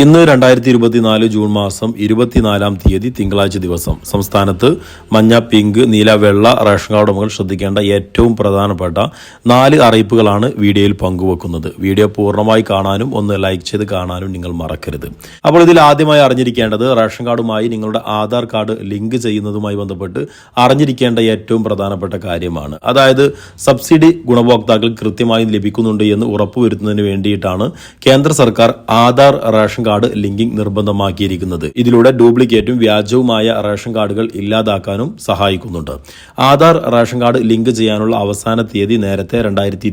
ഇന്ന് രണ്ടായിരത്തി ഇരുപത്തിനാല് ജൂൺ മാസം ഇരുപത്തിനാലാം തീയതി തിങ്കളാഴ്ച ദിവസം. സംസ്ഥാനത്ത് മഞ്ഞ പിങ്ക് നീല വെള്ള റേഷൻ കാർഡ് ഉടമകൾ ശ്രദ്ധിക്കേണ്ട ഏറ്റവും പ്രധാനപ്പെട്ട നാല് അറിയിപ്പുകളാണ് വീഡിയോയിൽ പങ്കുവെക്കുന്നത്. വീഡിയോ പൂർണമായി കാണാനും ഒന്ന് ലൈക്ക് ചെയ്ത് കാണാനും നിങ്ങൾ മറക്കരുത്. അപ്പോൾ ഇതിൽ ആദ്യമായി അറിഞ്ഞിരിക്കേണ്ടത് റേഷൻ കാർഡുമായി നിങ്ങളുടെ ആധാർ കാർഡ് ലിങ്ക് ചെയ്യുന്നതുമായി ബന്ധപ്പെട്ട് അറിഞ്ഞിരിക്കേണ്ട ഏറ്റവും പ്രധാനപ്പെട്ട കാര്യമാണ്. അതായത് സബ്സിഡി ഗുണഭോക്താക്കൾ കൃത്യമായി ലഭിക്കുന്നുണ്ട് എന്ന് ഉറപ്പുവരുത്തുന്നതിന് വേണ്ടിയിട്ടാണ് കേന്ദ്ര സർക്കാർ ആധാർ റേഷൻ കാർഡ് ലിങ്കിംഗ് നിർബന്ധമാക്കിയിരിക്കുന്നത്. ഇതിലൂടെ ഡ്യൂപ്ലിക്കേറ്റും വ്യാജവുമായ റേഷൻ കാർഡുകൾ ഇല്ലാതാക്കാനും സഹായിക്കുന്നുണ്ട്. ആധാർ റേഷൻ കാർഡ് ലിങ്ക് ചെയ്യാനുള്ള അവസാന തീയതി നേരത്തെ രണ്ടായിരത്തി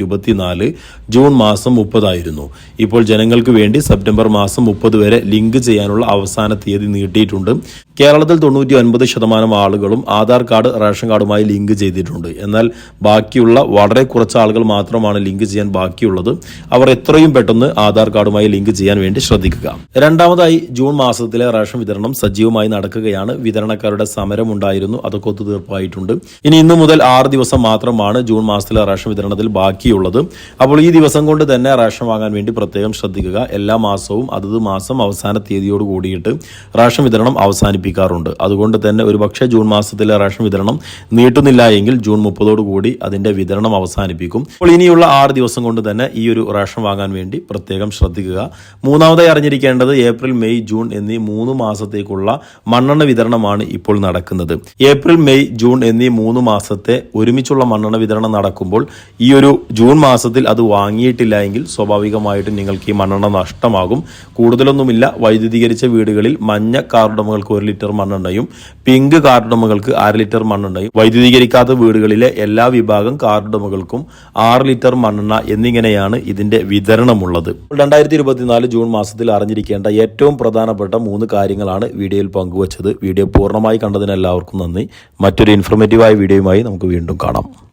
ജൂൺ മാസം മുപ്പതായിരുന്നു. ഇപ്പോൾ ജനങ്ങൾക്ക് വേണ്ടി സെപ്റ്റംബർ മാസം മുപ്പത് വരെ ലിങ്ക് ചെയ്യാനുള്ള അവസാന തീയതി നീട്ടിയിട്ടുണ്ട്. കേരളത്തിൽ തൊണ്ണൂറ്റി ഒൻപത് ശതമാനം ആളുകളും ആധാർ കാർഡ് റേഷൻ കാർഡുമായി ലിങ്ക് ചെയ്തിട്ടുണ്ട്. എന്നാൽ ബാക്കിയുള്ള വളരെ കുറച്ച് ആളുകൾ മാത്രമാണ് ലിങ്ക് ചെയ്യാൻ ബാക്കിയുള്ളത്. അവർ എത്രയും പെട്ടെന്ന് ആധാർ കാർഡുമായി ലിങ്ക് ചെയ്യാൻ വേണ്ടി ശ്രദ്ധിക്കുക. രണ്ടാമതായി ജൂൺ മാസത്തിലെ റേഷൻ വിതരണം സജീവമായി നടക്കുകയാണ്. വിതരണക്കാരുടെ സമരം ഉണ്ടായിരുന്നു അതൊക്കെ ഒത്തുതീർപ്പായിട്ടുണ്ട്. ഇനി ഇന്നു മുതൽ ആറ് ദിവസം മാത്രമാണ് ജൂൺ മാസത്തിലെ റേഷൻ വിതരണത്തിൽ ബാക്കിയുള്ളത്. അപ്പോൾ ഈ ദിവസം കൊണ്ട് തന്നെ റേഷൻ വാങ്ങാൻ വേണ്ടി പ്രത്യേകം ശ്രദ്ധിക്കുക. എല്ലാ മാസവും അതത് മാസം അവസാന തീയതിയോട് കൂടിയിട്ട് റേഷൻ വിതരണം അവസാനിപ്പിക്കാറുണ്ട് അതുകൊണ്ട് തന്നെ ഒരുപക്ഷെ ജൂൺ മാസത്തിലെ റേഷൻ വിതരണം നീട്ടുന്നില്ല എങ്കിൽ ജൂൺ മുപ്പതോടുകൂടി അതിന്റെ വിതരണം അവസാനിപ്പിക്കും. അപ്പോൾ ഇനിയുള്ള ആറ് ദിവസം കൊണ്ട് തന്നെ ഈ ഒരു റേഷൻ വാങ്ങാൻ വേണ്ടി പ്രത്യേകം ശ്രദ്ധിക്കുക. മൂന്നാമതായി അറിഞ്ഞിരിക്കേണ്ടത് ഏപ്രിൽ മെയ് ജൂൺ എന്നീ മൂന്ന് മാസത്തേക്കുള്ള മണ്ണെണ്ണ വിതരണമാണ് ഇപ്പോൾ നടക്കുന്നത്. ഏപ്രിൽ മെയ് ജൂൺ എന്നീ മൂന്ന് മാസത്തെ ഒരുമിച്ചുള്ള മണ്ണെണ്ണ വിതരണം നടക്കുമ്പോൾ ഈ ഒരു ജൂൺ മാസത്തിൽ അത് വാങ്ങിയിട്ടില്ല എങ്കിൽ സ്വാഭാവികമായിട്ടും നിങ്ങൾക്ക് ഈ മണ്ണെണ്ണ നഷ്ടമാകും. കൂടുതലൊന്നുമില്ല. വൈദ്യുതീകരിച്ച വീടുകളിൽ മഞ്ഞ കാർഡുടമകൾക്ക് ഒരു ലിറ്റർ മണ്ണെണ്ണയും പിങ്ക് കാർഡുടമകൾക്ക് അര ലിറ്റർ മണ്ണെണ്ണയും വൈദ്യുതീകരിക്കാത്ത വീടുകളിലെ എല്ലാ വിഭാഗം കാർഡുടമകൾക്കും ആറ് ലിറ്റർ മണ്ണെണ്ണ എന്നിങ്ങനെയാണ് ഇതിന്റെ വിതരണമുള്ളത്. രണ്ടായിരത്തി ഇരുപത്തിനാല് ജൂൺ മാസത്തിൽ അറിഞ്ഞിരിക്കേണ്ട ഏറ്റവും പ്രധാനപ്പെട്ട മൂന്ന് കാര്യങ്ങളാണ് വീഡിയോയിൽ പങ്കുവച്ചത്. വീഡിയോ പൂർണമായി കണ്ടതിന് എല്ലാവർക്കും നന്ദി. മറ്റൊരു ഇൻഫോർമേറ്റീവായ വീഡിയോയുമായി നമുക്ക് വീണ്ടും കാണാം.